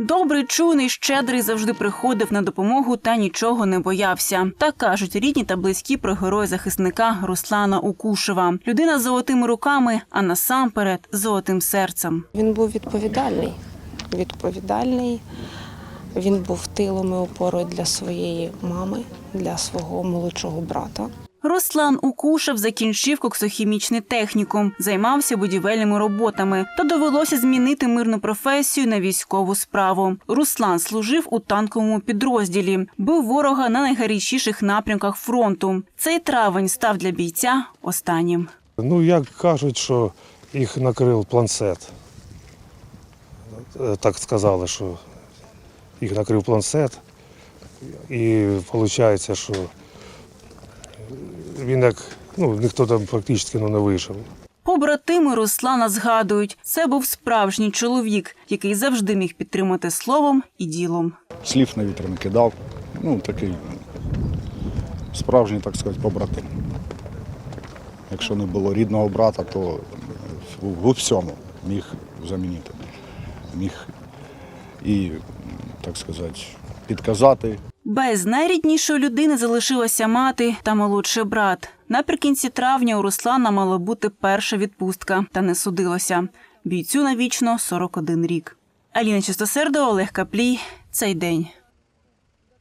Добрий, чуйний, щедрий завжди приходив на допомогу та нічого не боявся. Так кажуть рідні та близькі про героя захисника Руслана Укушева. Людина з золотими руками, а насамперед золотим серцем. Він був відповідальний. Відповідальний. Він був тилом і опорою для своєї мами, для свого молодшого брата. Руслан Укушев закінчив коксохімічний технікум, займався будівельними роботами, та довелося змінити мирну професію на військову справу. Руслан служив у танковому підрозділі, бив ворога на найгарячіших напрямках фронту. Цей травень став для бійця останнім. Ну, як кажуть, що їх накрив планшет. Е, Так сказали, що їх накрив планшет. І виходить, що він як, ну, ніхто там практично ну, не вийшов. Побратими Руслана згадують, це був справжній чоловік, який завжди міг підтримати словом і ділом. слів на вітер не кидав. Ну, такий справжній, так сказати, побратим. Якщо не було рідного брата, то в, в всьому міг замінити. Міг і, так сказати, підказати. Без найріднішої людини залишилася мати та молодший брат. Наприкінці травня у Руслана мала бути перша відпустка, та не судилося. Бійцю навічно 41 рік. Аліна Чистосердова, Олег Каплій. Цей день.